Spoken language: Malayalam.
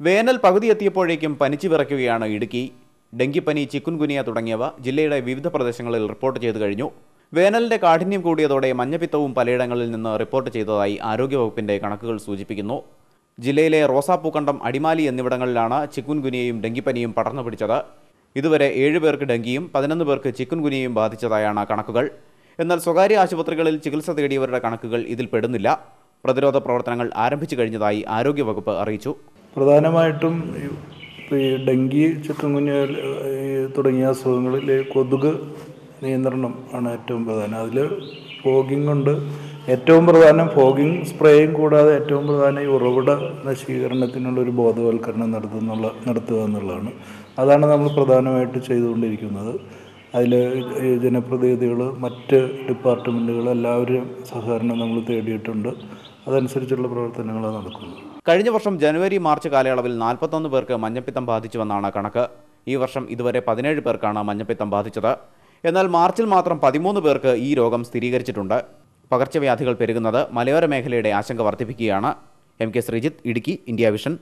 വേനൽ പകുതി എത്തിയപ്പോഴേക്കും പനിച്ചു വിറയ്ക്കുകയാണ് ഇടുക്കി. ഡെങ്കിപ്പനി ചിക്കുൻകുനിയ തുടങ്ങിയവ ജില്ലയുടെ വിവിധ പ്രദേശങ്ങളിൽ റിപ്പോർട്ട് ചെയ്തു കഴിഞ്ഞു. വേനലിന്റെ കാഠിന്യം കൂടിയതോടെ മഞ്ഞപ്പിത്തവും പലയിടങ്ങളിൽ നിന്ന് റിപ്പോർട്ട് ചെയ്തതായി ആരോഗ്യവകുപ്പിന്റെ കണക്കുകൾ സൂചിപ്പിക്കുന്നു. ജില്ലയിലെ റോസാപ്പൂക്കണ്ടം അടിമാലി എന്നിവിടങ്ങളിലാണ് ചിക്കുൻകുനിയയും ഡെങ്കിപ്പനിയും പടർന്നു പിടിച്ചത് ഇതുവരെ ഏഴ് പേർക്ക് ഡെങ്കിയും പതിനൊന്ന് പേർക്ക് ചിക്കുൻകുനിയയും ബാധിച്ചതായാണ് കണക്കുകൾ. എന്നാൽ സ്വകാര്യ ആശുപത്രികളിൽ ചികിത്സ തേടിയവരുടെ കണക്കുകൾ ഇതിൽ പെടുന്നില്ല. പ്രതിരോധ പ്രവർത്തനങ്ങൾ ആരംഭിച്ചു കഴിഞ്ഞതായി ആരോഗ്യവകുപ്പ് അറിയിച്ചു. പ്രധാനമായിട്ടും ഈ- ഡെങ്കി ചിക്കൻകുഞ്ഞ തുടങ്ങിയ അസുഖങ്ങളിൽ കൊതുക് നിയന്ത്രണം ആണ് ഏറ്റവും പ്രധാനം. അതിൽ ഫോഗിംഗ് ഉണ്ട്. ഏറ്റവും പ്രധാനം ഫോഗിങ് സ്പ്രേയും കൂടാതെ ഏറ്റവും പ്രധാനം ഈ ഉറവിട നശീകരണത്തിനുള്ള ഒരു ബോധവൽക്കരണം നടത്തുന്നുള്ള നടത്തുക എന്നുള്ളതാണ്. അതാണ് നമ്മൾ പ്രധാനമായിട്ട് ചെയ്തുകൊണ്ടിരിക്കുന്നത്. അതിൽ ജനപ്രതിനിധികൾ മറ്റ് ഡിപ്പാർട്ട്മെന്റുകൾ എല്ലാവരും സഹകരണം നമ്മൾ തേടിയിട്ടുണ്ട്. അതനുസരിച്ചുള്ള പ്രവർത്തനങ്ങൾ നടക്കുന്നു. കഴിഞ്ഞ വർഷം ജനുവരി മാർച്ച് കാലയളവിൽ നാൽപ്പത്തൊന്ന് പേർക്ക് മഞ്ഞപ്പിത്തം ബാധിച്ചുവെന്നാണ് കണക്ക്. ഈ വർഷം ഇതുവരെ പതിനേഴ് പേർക്കാണ് മഞ്ഞപ്പിത്തം ബാധിച്ചത്. എന്നാൽ മാർച്ചിൽ മാത്രം പതിമൂന്ന് പേർക്ക് ഈ രോഗം സ്ഥിരീകരിച്ചിട്ടുണ്ട്. പകർച്ചവ്യാധികൾ പെരുകുന്നത് മലയോര മേഖലയുടെ ആശങ്ക വർദ്ധിപ്പിക്കുകയാണ്. M K Sreejith Idukki India vision